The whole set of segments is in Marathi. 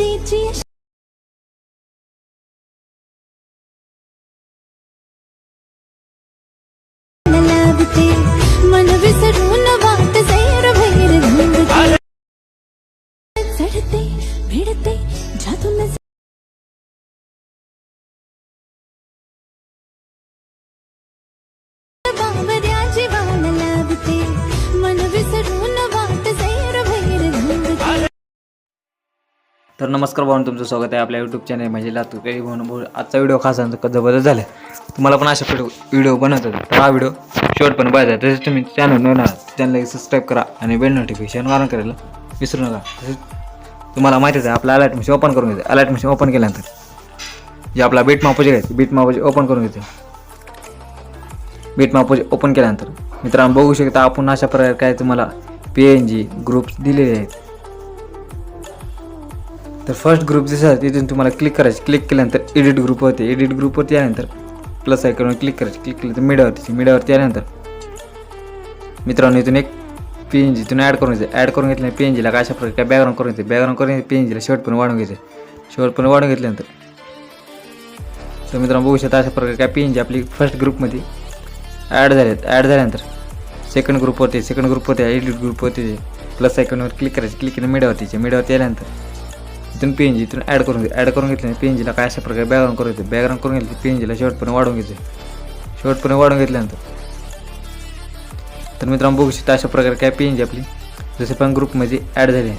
तिची लागते मन विसरून वाट सैर भैर चढते भिडते जातून तर नमस्कार भाऊन तुमचं स्वागत आहे आपल्या यूट्यूब चॅनल म्हणजे लातूर काही भावना भाऊ आजचा व्हिडिओ खास आहे? कधी झाला तुम्हाला पण अशा व्हिडिओ व्हिडिओ बनवतात तर हा व्हिडिओ शेवट पण पाहिजे. तसेच तुम्ही चॅनल नवीन आहात चॅनलला सबस्क्राईब करा आणि बेल नोटिफिकेशन ऑन करायला विसरू नका. तसेच तुम्हाला माहितीच आहे आपला अलर्ट मशीन ओपन करून घेते अलर्ट मशीन ओपन केल्यानंतर जे आपला बीट मापोजे आहे बीट मापोजे ओपन करून घेते बीट मापोजे ओपन केल्यानंतर मित्रांनो बघू शकता आपण अशा प्रकारे काय तुम्हाला पी एन जी ग्रुप्स दिलेले आहेत. तर फर्स्ट ग्रुप दिसत तिथून तुम्हाला क्लिक करायचे. क्लिक केल्यानंतर एडिट ग्रुप होते एडिट ग्रुपवरती आल्यानंतर प्लस आयकॉनवर क्लिक करायचे. क्लिक केल्यानंतर तर मीडियावरती मीडियावरती आल्यानंतर मित्रांनो इथून एक पी एन जीतून ॲड करून घ्यायचं. ॲड करून घेतल्या पी एन जीला अशा प्रकारे काय बॅकग्राऊंड करून घेते बॅकग्राऊंड करून पी एन जीला शेवटपर्यंत वाढून घ्यायचं. शेवटपर्यंत वाढून घेतल्यानंतर तर मित्रांनो बघू शकता अशा प्रकारे काय पी एन जी आपली फर्स्ट ग्रुपमध्ये ॲड झाले ॲड झाल्यानंतर सेकंड ग्रुपवरती सेकंड ग्रुपवरती एडिट ग्रुपवरती प्लस आयकॉनवर क्लिक करायचं. क्लिक केलं मीडियावरतीचे मीडियावरती आल्यानंतर इथून पी एन जी इथून ॲड करून घे ॲड करून घेतलं पी एन जीला काय अशा प्रकारे बॅकग्राऊंड करून घेते बॅकग्राऊंड करून घेतलं पी एन जीला शेवटपर्यंत वाढवून घ्यायचे शेवटपर्यंत वाढवून घेतल्यानंतर. तर मित्रांनो बघू शकता अशा प्रकारे काय पी एन जी आपली. जसे पण ग्रुपमध्ये ॲड झाली.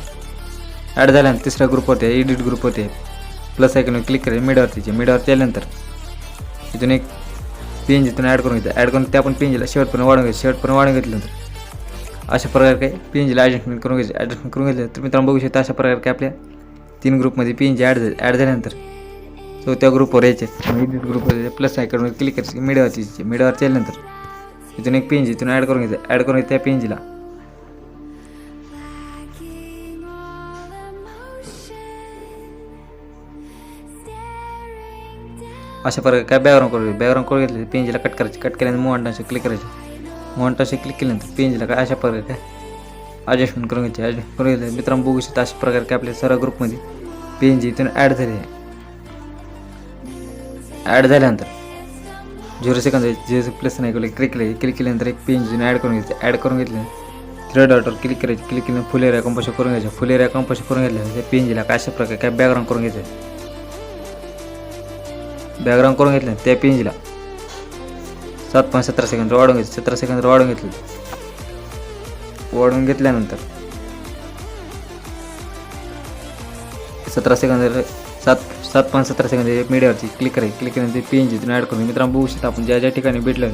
ॲड झाल्यानंतर तिसरा ग्रुप होते एडिट ग्रुप होते. प्लस आयकॉनवर क्लिक करायचे मीडियावरतीचे मीडियावरती आल्यानंतर इथून एक पी एन जीतून ॲड करून घेते ॲड करून त्या पण पी एन जीला शेवटपर्यंत वाढवून घ्यायचं शेवटपर्यंत वाढवून घेतल्यानंतर अशा प्रकारे काय पी एन जीला ॲडजस्टमेंट करून घ्यायचे. ॲडजस्टमेंट करून घेतलं तर मित्रांनो बघू शकता अशा प्रकारे काय आपल्या तीन ग्रुपमध्ये पी एन जी ॲड झाली ॲड झाल्यानंतर. सो त्या ग्रुपवर यायचे. एडिट ग्रुपवर प्लस आयकडून क्लिक करायचे. मीडियावरती यायचे. मीडियावरती आल्यानंतर इथून एक पी एन जी इथून ॲड करून घ्यायचं ॲड करून घ्यायचं त्या पी एन जीला. अशा प्रकारे काय बॅकग्राऊंड करू बॅकग्राऊंड करून घेतले. पी एन जीला कट करायचे. कट केल्यानंतर मोहनटाशी क्लिक करायचे. मोहनटाशी क्लिक केल्यानंतर पी एन जीला काय? अशा प्रकारे काय? ॲडजस्टमेंट करून घ्यायची ॲडजस्ट करून घेतले मित्रांनो बघू शकता अशा प्रकारे काय आपल्या सर्व ग्रुपमध्ये पी एन जी इथून ॲड झाली आहे. ॲड झाल्यानंतर झिरो सेकंद झिरो प्लस नाही केलं क्लिक केलं क्लिक केल्यानंतर एक पी एन जीने ॲड करून घ्यायचं ॲड करून घेतलं. थ्री डॉटवर क्लिक करायचं क्लिक केल्यानंतर फुल एरिया कंपोज करून घ्यायचं. फुल एरिया कंपोज करून घेतलं त्या पी एन जीला काय अशा प्रकारे काय बॅकग्राऊंड करून घ्यायचं बॅकग्राऊंड करून घेतलं त्या पी एन जीला सात पॉईंट सतरा सेकंद वाढवून घ्यायचं सतरा सेकंद वाढवून घेतलं. वाढवून घेतल्यानंतर. सतरा सेकंद सात सात पाच सतरा सेकंद मीडियावरती क्लिक करायची क्लिक केल्यानंतर पी एन जीतून ॲड करून मित्रांनो बघू शकता आपण ज्या ज्या ठिकाणी भेटलं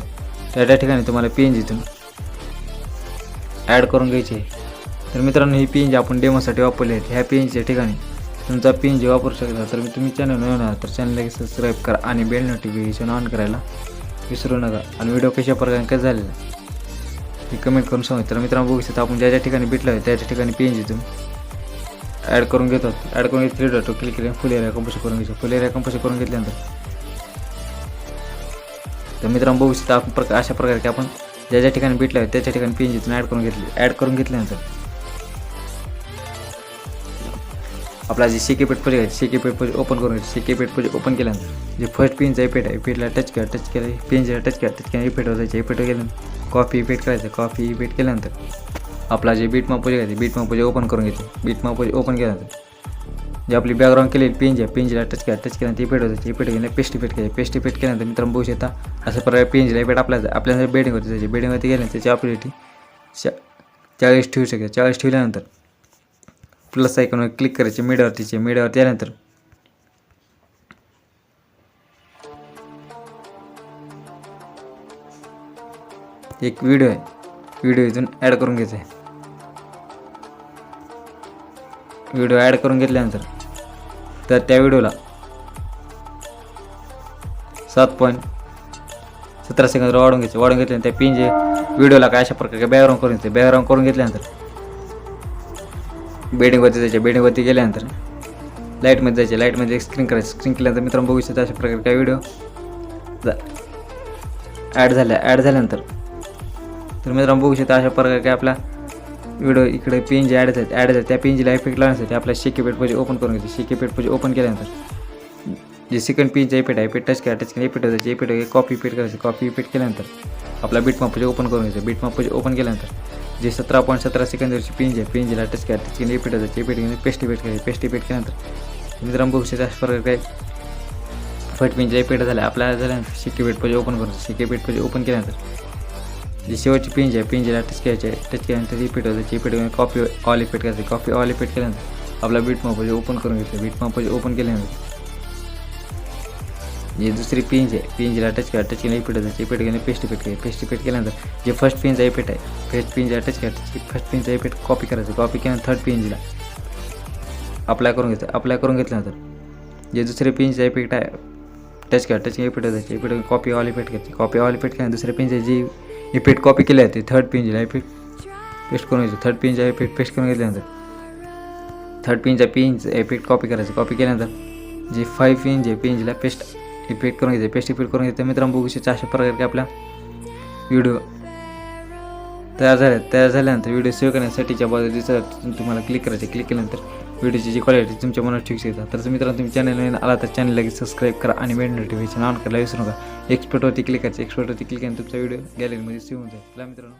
त्या त्या ठिकाणी तुम्हाला पी एन जीतून ॲड करून घ्यायची आहे. तर मित्रांनो ही पी एन जी आपण डेमोसाठी वापरली आहेत. ह्या पी एन जीच्या ठिकाणी तुमचा पी एन जी वापरू शकता. तर मी तुम्ही चॅनल नवीन आहात तर चॅनलला सबस्क्राईब करा आणि बेल नोटिफिकेशन ऑन करायला विसरू नका. आणि व्हिडिओ कशा प्रकारे काय झालेला हे कमेंट करून सांगू. तर मित्रांनो बघू शकता आपण ज्या ज्या ठिकाणी भेटलं आहे त्या ठिकाणी पी एन जीतून ॲड करून घेतो. ॲड करून घेत थ्री डॉट क्लिक केले फुल एरिया कंपोज करून घ्यायचं फुल एरिया कंपोज करून घेतल्यानंतर. तर मित्रांनो बघू शकता आपण प्रकार अशा प्रकारे की आपण ज्या ज्या ठिकाणी भेटलं आहे त्याच्या ठिकाणी पी एन जीतून ॲड करून घेतले ॲड करून घेतल्यानंतर. आपला जे शेके पेट प्रोजेक्ट आहे शेके पेट प्रोजेक्ट ओपन करून घ्यायचं. शेके पेट प्रोजेक्ट ओपन केल्यानंतर जे फर्स्ट पिनचा इफेक्ट आहे इफेक्टला टच केला टच केला पेनला टच केला टच केला इफेक्ट जायचं इफेक्ट गेल्यानंतर. कॉफी इफेक्ट करायचं कॉफी इफेक्ट केल्यानंतर आपला जे बीट माप प्रोजेक्ट बीट माप ओपन करून घ्यायचं बीट माप ओपन केल्यानंतर जे आपली बॅकग्राऊंड केलेली पेंज आहे पेंजला टच केला टच केल्यानंतर पेट होतं इफेक्ट केलं पेस्ट इफेक्ट केलं. पेस्ट इफेक्ट केल्यानंतर मित्रांनो बघू शकता असं प्रकारे पेंजला पेट आपल्या आपल्याला बेडिंग होते त्याची बेडिंगवरती गेल्यानंतर त्याची ऑपरेटी चा चाळीस ठेवू शकते चाळीस ठेवल्यानंतर प्लस आयकॉनवर क्लिक करायचे मीडियावरतीचे मीडियावरती आल्यानंतर एक व्हिडिओ आहे. व्हिडिओ इथून ॲड करून घ्यायचा आहे व्हिडिओ ॲड करून घेतल्यानंतर तर त्या व्हिडिओला सात पॉईंट सतरा सेकंद वाढून घ्यायचे. वाढून घेतल्यानंतर त्या पिंजे व्हिडिओला काय अशा प्रकारे बॅकग्राऊंड करून घ्यायचं बॅकग्राऊंड करून घेतल्यानंतर बेडिंगवरती जायचे. बेडिंगवरती गेल्यानंतर लाईटमध्ये जायचे. लाईटमध्ये एक स्क्रीन करायचं. स्क्रीन केल्यानंतर मित्रांनो बघू शकता अशा प्रकारे काय व्हिडिओ ॲड झाल्या. ॲड झाल्यानंतर तर मित्रांनो बघू शकता अशा प्रकारे काय आपला व्हिडिओ इकडे पेंज ॲड आहेत ॲड आहेत त्या पेंजला इफेक्ट लावण्यासाठी आपल्या शेके पेट पाहिजे ओपन करून घ्यायचं. शेके पेट पाहिजे ओपन केल्यानंतर जे सेकंड पेनचे इफेक्ट आहे पेट टच करा टच केला इफेक्ट होतं इफेक्ट कॉपी पेट करायचं. कॉपी इफेक्ट केल्यानंतर आपला बीट पजे ओपन करून घ्यायचं. बीट पजे ओपन केल्यानंतर जे सतरा पॉईंट सतरा सेकंदवरची पेंज आहे पेंजला टच करा टच केला इफेक्ट होतं इफेक्ट घेऊन पेस्ट इफेक्ट करायचं. पेस्ट इफेक्ट केल्यानंतर मित्रांनो बघू शकता अशा प्रकारे काय फट पेनच्या इफेक्ट झाला. आपल्याला झाल्यानंतर शेके पेट पाहिजे ओपन करून शिके पेट पाहिजे ओपन केल्यानंतर जे शेवटची पेंज आहे पेंजीला टच करायचे आहे टच केल्यानंतर इफ़ेक्ट होतं इफ़ेक्ट घेऊन कॉपी ऑल इफ़ेक्ट करायचं कॉपी ऑल इफ़ेक्ट केल्यानंतर आपला बीट पजे ओपन करून घ्यायचं बीट पजे ओपन केल्यानंतर जे दुसरी पेंज आहे पेंजला टच करा टच केलं इफ़ेक्ट होतं इफ़ेक्ट केलं पेस्ट इफ़ेक्ट केलं पेस्ट इफ़ेक्ट केल्यानंतर जे फ़र्स्ट पेनचा इफ़ेक्ट आहे फ़र्स्ट पेनचा टच करा टच फ़र्स्ट पेनचा इफ़ेक्ट कॉपी करायचं कॉपी केल्यानंतर थर्ड पेंजला अप्लाय करून अप्लाय करून जे दुसरे पेनचा इफ़ेक्ट आहे टच करा टच इफ़ेक्ट होतं इफ़ेक्ट कॉपी ऑल इफ़ेक्ट करायची कॉपी ऑल इफ़ेक्ट केल्यानंतर दुसऱ्या पेनचे जे इफेक्ट कॉपी केले आहे ते थर्ड पेनला इफेक्ट पेस्ट करून घ्यायचं. थर्ड पेनचा इफेक्ट पेस्ट करून घेतल्यानंतर. थर्ड पेनचा पेनचा इफेक्ट कॉपी करायचं. कॉपी केल्यानंतर जे फाईव्ह पेन जे पेनला पेस्ट इफेक्ट करून घ्यायचं. पेस्ट इफेक्ट करून घ्यायचं मित्रांनो बघू शकता अशा प्रकारे आपला व्हिडिओ तयार झाल्या तयार झाल्यानंतर व्हिडिओ सेव्ह करण्यासाठीच्या बाजूला दिसत तुम्हाला क्लिक करायचे क्लिक केल्यानंतर व्हिडिओची जी क्वालिटी तुमच्या मनात ठीक येतात. तर मित्रांनो तुम्ही चॅनल नवीन आला तर चॅनल लगेच सबस्क्राईब करा आणि बेल नोटिफिकेशन ऑन करायला विसरू नका. एक्सपर्टवरती क्लिक करायचं. एक्सपर्टवरती क्लिक करून तुमचा व्हिडिओ गॅलरीमध्ये सेव्ह होऊन जाईल. मित्रांनो.